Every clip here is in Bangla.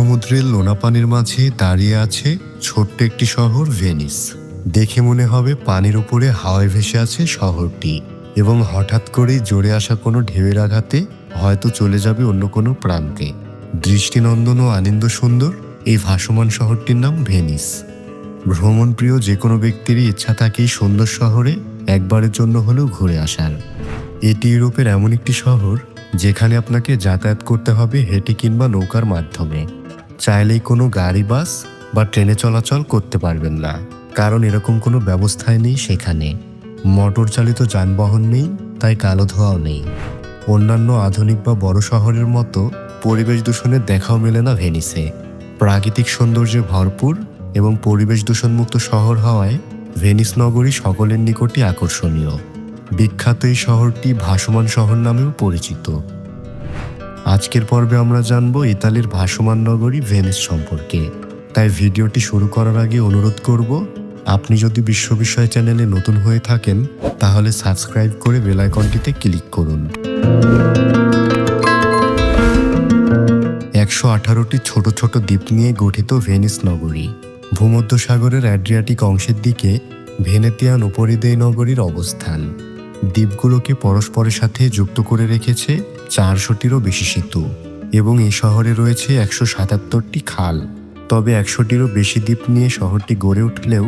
সমুদ্রের লোনা পানির মাঝে দাঁড়িয়ে আছে ছোট্ট একটি শহর, ভেনিস। দেখে মনে হবে পানির উপরে হাওয়ায় ভেসে আছে শহরটি এবং হঠাৎ করেই জোরে আসা কোনো ঢেউয়ের আঘাতে হয়তো চলে যাবে অন্য কোনো প্রান্তে। দৃষ্টিনন্দন ও আনন্দ সুন্দর, এই ভাসমান শহরটির নাম ভেনিস। ভ্রমণপ্রিয় যে কোনো ব্যক্তিরই ইচ্ছা থাকে সুন্দর শহরে একবারের জন্য হলেও ঘুরে আসার। এটি ইউরোপের এমন একটি শহর, যেখানে আপনাকে যাতায়াত করতে হবে হেঁটে কিংবা নৌকার মাধ্যমে। চাইলেই কোনো গাড়ি, বাস বা ট্রেনে চলাচল করতে পারবেন না। কারণ এরকম কোনো ব্যবস্থাই নেই সেখানে। মোটর চালিত যানবাহন নেই, তাই কালো ধোঁয়াও নেই। অন্যান্য আধুনিক বা বড় শহরের মতো পরিবেশ দূষণের দেখাও মেলে না ভেনিসে। প্রাকৃতিক সৌন্দর্যে ভরপুর এবং পরিবেশ দূষণমুক্ত শহর হওয়ায় ভেনিস নগরী সকলের নিকটই আকর্ষণীয়। বিখ্যাত এই শহরটি ভাসমান শহর নামেও পরিচিত। আজকের পর্বে আমরা জানব ইতালির ভাসমান নগরী ভেনিস সম্পর্কে। তাই ভিডিওটি শুরু করার আগে অনুরোধ করব, আপনি যদি বিশ্ব বিষয় চ্যানেলে নতুন হয়ে থাকেন, তাহলে সাবস্ক্রাইব করে বেলাইকনটিতে ক্লিক করুন। একশো আঠারোটি ছোট ছোট দ্বীপ নিয়ে গঠিত ভেনিস নগরী। ভূমধ্যসাগরের অ্যাড্রিয়াটিক অংশের দিকে ভেনেতিয়ান উপরিদেয় নগরীর অবস্থান। দ্বীপগুলোকে পরস্পরের সাথে যুক্ত করে রেখেছে চারশোটিরও বেশি সেতু এবং এই শহরে রয়েছে একশো সাতাত্তরটি খাল। তবে একশোটিরও বেশি দ্বীপ নিয়ে শহরটি গড়ে উঠলেও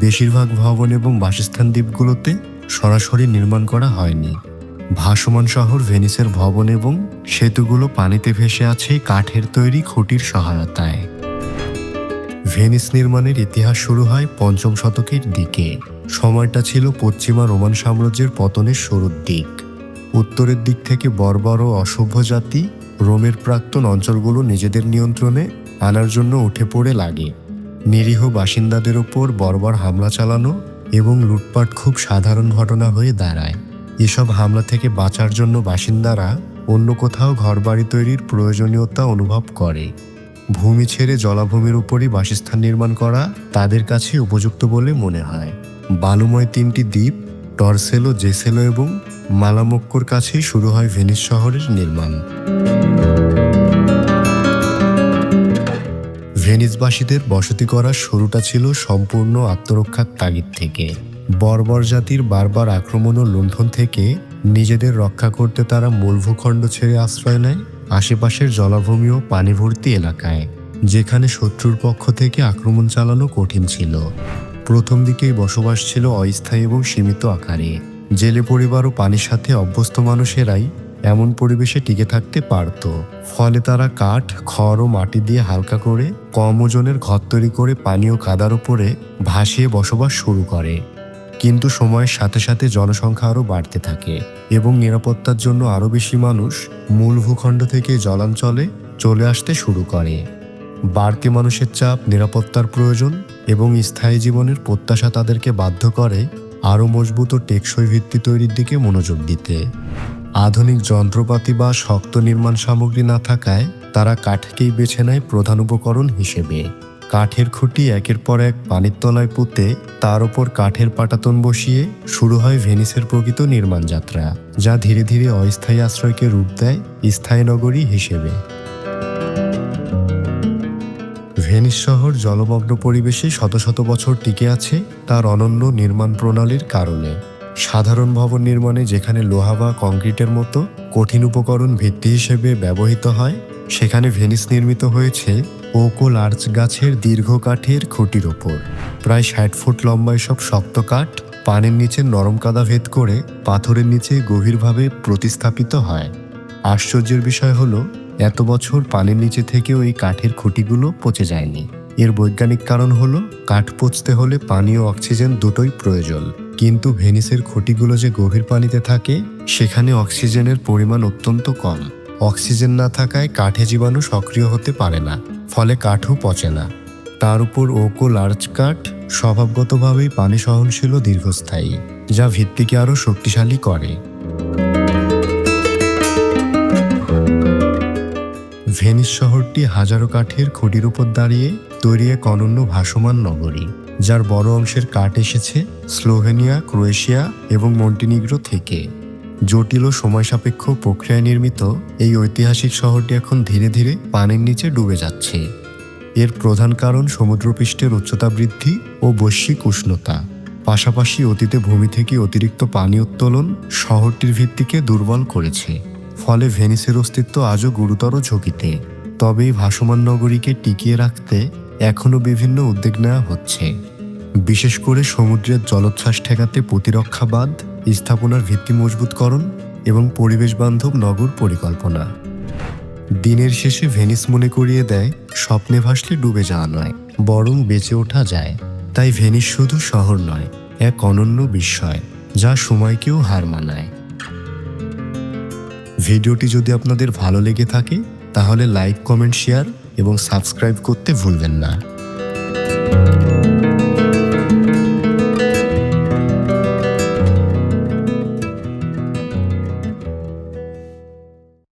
বেশিরভাগ ভবন এবং বাসস্থান দ্বীপগুলোতে সরাসরি নির্মাণ করা হয়নি। ভাসমান শহর ভেনিসের ভবন এবং সেতুগুলো পানিতে ভেসে আছে কাঠের তৈরি খুঁটির সহায়তায়। ভেনিস নির্মাণের ইতিহাস শুরু হয় পঞ্চম শতকের দিকে। সময়টা ছিল পশ্চিমা রোমান সাম্রাজ্যের পতনের শুরুর দিক। উত্তরের দিক থেকে বর্বর ও অসভ্য জাতি, রোমের প্রাক্তন অঞ্চলগুলো নিজেদের নিয়ন্ত্রণে আনার জন্য উঠে পড়ে লাগে। নিরীহ বাসিন্দাদের ওপর বর্বর হামলা চালানো এবং লুটপাট খুব সাধারণ ঘটনা হয়ে দাঁড়ায়। এসব হামলা থেকে বাঁচার জন্য বাসিন্দারা অন্য কোথাও ঘরবাড়ি তৈরির প্রয়োজনীয়তা অনুভব করে। ভূমি ছেড়ে জলাভূমির উপরই বাসস্থান নির্মাণ করা তাদের কাছে উপযুক্ত বলে মনে হয়। বালুময় তিনটি দ্বীপ টরসেলো, জেসেলো এবং মালামক্কোর কাছেই শুরু হয় ভেনিস শহরের নির্মাণ। ভেনিসবাসীদের বসতি করার শুরুটা ছিল সম্পূর্ণ আত্মরক্ষার তাগিদ থেকে। বর্বর জাতির বারবার আক্রমণ ও লুণ্ঠন থেকে নিজেদের রক্ষা করতে তারা মূল ভূখণ্ড ছেড়ে আশ্রয় নেয় আশেপাশের জলাভূমি ও পানি ভর্তি এলাকায়, যেখানে শত্রুর পক্ষ থেকে আক্রমণ চালানো কঠিন ছিল। প্রথম দিকেই বসবাস ছিল অস্থায়ী এবং সীমিত আকারে। জেলে পরিবার ও পানির সাথে অভ্যস্ত মানুষেরাই এমন পরিবেশে টিকে থাকতে পারত। ফলে তারা কাঠ, খড় ও মাটি দিয়ে হালকা করে কম ওজনের ঘর তৈরি করে পানি ও কাদার উপরে ভাসিয়ে বসবাস শুরু করে। কিন্তু সময়ের সাথে সাথে জনসংখ্যা আরও বাড়তে থাকে এবং নিরাপত্তার জন্য আরও বেশি মানুষ মূল ভূখণ্ড থেকে জলাঞ্চলে চলে আসতে শুরু করে। বাড়তি মানুষের চাপ, নিরাপত্তার প্রয়োজন এবং স্থায়ী জীবনের প্রত্যাশা তাদেরকে বাধ্য করে আরও মজবুত টেকসই ভিত্তি তৈরির দিকে মনোযোগ দিতে। আধুনিক যন্ত্রপাতি বা শক্ত নির্মাণ সামগ্রী না থাকায় তারা কাঠকেই বেছে নেয় প্রধান উপকরণ হিসেবে। কাঠের খুঁটি একের পর এক পানির তলায় পুঁতে তার ওপর কাঠের পাটাতন বসিয়ে শুরু হয় ভেনিসের প্রকৃত নির্মাণ যাত্রা যা ধীরে ধীরে অস্থায়ী আশ্রয়কে রূপ দেয় স্থায়ী নগরী হিসেবে। ভেনিস শহর জলমগ্ন পরিবেশে শত শত বছর টিকে আছে তার অনন্য নির্মাণ প্রণালীর কারণে। সাধারণ ভবন নির্মাণে যেখানে লোহা বা কংক্রিটের মতো কঠিন উপকরণ ভিত্তি হিসেবে ব্যবহৃত হয়, সেখানে ভেনিস নির্মিত হয়েছে ওকো লার্চ গাছের দীর্ঘ কাঠের খুঁটির ওপর। প্রায় ষাট ফুট লম্বা এসব শক্ত কাঠ পানির নিচে নরম কাদা ভেদ করে পাথরের নিচে গভীরভাবে প্রতিস্থাপিত হয়। আশ্চর্যের বিষয় হলো এত বছর পানির নিচে থেকেও এই কাঠের খুঁটিগুলো পচে যায়নি। এর বৈজ্ঞানিক কারণ হলো, কাঠ পচতে হলে পানি ও অক্সিজেন দুটোই প্রয়োজন। কিন্তু ভেনিসের খুঁটিগুলো যে গভীর পানিতে থাকে, সেখানে অক্সিজেনের পরিমাণ অত্যন্ত কম। অক্সিজেন না থাকায় কাঠে জীবাণু সক্রিয় হতে পারে না, ফলে কাঠও পচে না। তার উপর ওকো লার্জ কাঠ স্বভাবগতভাবেই পানি সহনশীল দীর্ঘস্থায়ী, যা ভিত্তিকে আরও শক্তিশালী করে। ভেনিস শহরটি হাজারো কাঠের খুঁটির উপর দাঁড়িয়ে তৈরি এক অনন্য ভাসমান নগরী, যার বড় অংশের কাঠ এসেছে স্লোভেনিয়া, ক্রোয়েশিয়া এবং মন্টিনিগ্রো থেকে। জটিল ও সময় সাপেক্ষ প্রক্রিয়ায় নির্মিত এই ঐতিহাসিক শহরটি এখন ধীরে ধীরে পানির নিচে ডুবে যাচ্ছে। এর প্রধান কারণ সমুদ্রপৃষ্ঠের উচ্চতা বৃদ্ধি ও বৈশ্বিক উষ্ণতা। পাশাপাশি অতীতে ভূমি থেকে অতিরিক্ত পানি উত্তোলন শহরটির ভিত্তিকে দুর্বল করেছে। ফলে ভেনিসের অস্তিত্ব আজও গুরুতর ঝুঁকিতে। তবে এই ভাসমান নগরীকে টিকিয়ে রাখতে এখনও বিভিন্ন উদ্যোগ নেওয়া হচ্ছে। বিশেষ করে সমুদ্রের জলোচ্ছ্বাস ঠেকাতে প্রতিরক্ষাবাদ স্থাপনার ভিত্তি মজবুতকরণ এবং পরিবেশ বান্ধব নগর পরিকল্পনা। দিনের শেষে ভেনিস মনে করিয়ে দেয়, স্বপ্নে ভাসলে ডুবে যাওয়া নয়, বরং বেঁচে ওঠা যায়। তাই ভেনিস শুধু শহর নয়, এক অনন্য বিস্ময়, যা সময়কেও হার মানায়। ভিডিওটি যদি আপনাদের ভালো লেগে থাকে, তাহলে লাইক কমেন্ট শেয়ার এবং সাবস্ক্রাইব করতে ভুলবেন না।